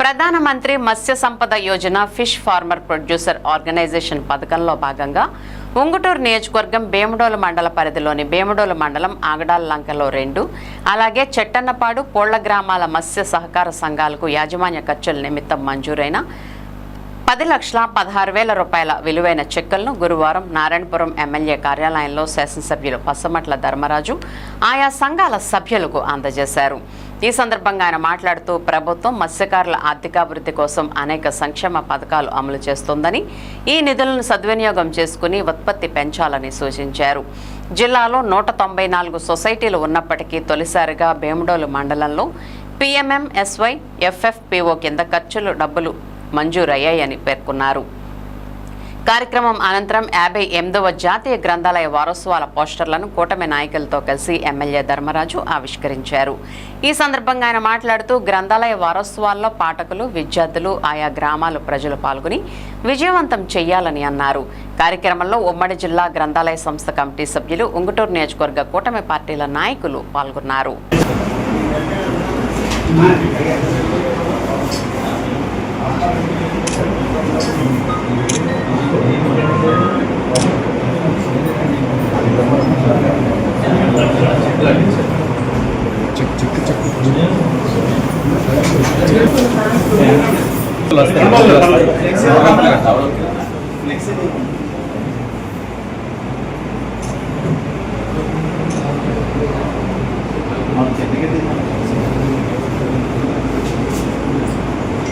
Pradhan Mantri Matsya Sampada Yojana fish farmer producer organization పథకంలో భాగంగా ఉంగుటూరు నియోజకవర్గం భీమడోలు మండల పరిధిలోని భీమడోలు మండలం ఆగడాల లంకలో రెండు అలాగే చెట్టన్నపాడు పోళ్ళ గ్రామాల మత్స్య సహకార సంఘాలకు యాజమాన్య ఖర్చుల నిమిత్తం మంజూరైన పది లక్షల పదహారు వేల రూపాయల విలువైన చెక్కులను గురువారం నారాయణపురం ఎమ్మెల్యే కార్యాలయంలో శాసనసభ్యులు పసమట్ల ధర్మరాజు ఆయా సంఘాల సభ్యులకు అందజేశారు. ఈ సందర్భంగా ఆయన మాట్లాడుతూ ప్రభుత్వం మత్స్యకారుల ఆర్థికాభివృద్ధి కోసం అనేక సంక్షేమ పథకాలు అమలు చేస్తోందని ఈ నిధులను సద్వినియోగం చేసుకుని ఉత్పత్తి పెంచాలని సూచించారు. జిల్లాలో నూట తొంభై నాలుగు సొసైటీలు ఉన్నప్పటికీ తొలిసారిగా భీమడోలు మండలంలో పిఎంఎంఎస్వై ఎఫ్ఎఫ్పిఓ కింద ఖర్చులు డబ్బులు మంజూరయ్యాయని పేర్కొన్నారు. కార్యక్రమం అనంతరం యాభై ఎనిమిదవ జాతీయ గ్రంథాలయ వారోత్సవాల పోస్టర్లను కూటమి నాయకులతో కలిసి ఎమ్మెల్యే ధర్మరాజు ఆవిష్కరించారు. ఈ సందర్భంగా ఆయన మాట్లాడుతూ గ్రంథాలయ వారోత్సవాల్లో పాఠకులు విద్యార్థులు ఆయా గ్రామాల ప్రజలు పాల్గొని విజయవంతం చేయాలని అన్నారు. కార్యక్రమంలో ఉమ్మడి జిల్లా గ్రంథాలయ సంస్థ కమిటీ సభ్యులు ఉంగుటూరు నియోజకవర్గ కూటమి పార్టీల నాయకులు పాల్గొన్నారు.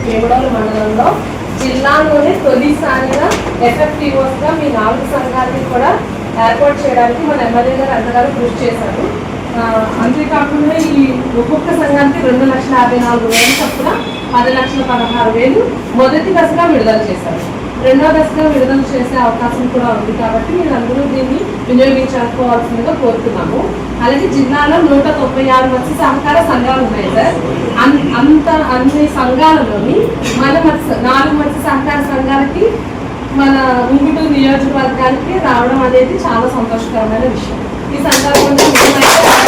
కేవలం మండలంలో జిల్లాలోనే తొలిసారిగా ఎఫెక్టివ్గా మీ నాలుగు సంఘాలని కూడా ఏర్పాటు చేయడానికి మన ఎమ్మెల్యే గారు అందగారు కృషి చేశారు. అంతేకాకుండా ఈ ఒక్కొక్క సంఘానికి రెండు లక్షల యాభై నాలుగు వేల చొప్పున పది లక్షల పదహారు వేలు మొదటి దశగా విడుదల చేశారు. రెండో దశగా విడుదల చేసే అవకాశం కూడా ఉంది కాబట్టి మీరు అందరూ దీన్ని వినియోగించుకోవాల్సిందిగా కోరుతున్నాము. అలాగే జిల్లాలో నూట తొంభై ఆరు మత్స్య సహకార సంఘాలు ఉన్నాయి సార్. అన్- అంత అన్ని సంఘాలలోని మన మత్స్య నాలుగు మత్స్య సహకార సంఘాలకి మన ఉంగుటూరు నియోజకవర్గానికి రావడం అనేది చాలా సంతోషకరమైన విషయం. ఈ సందర్భంగా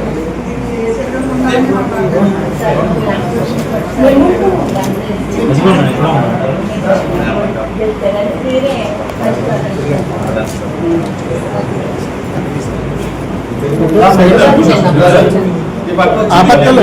ఆ పక్కలో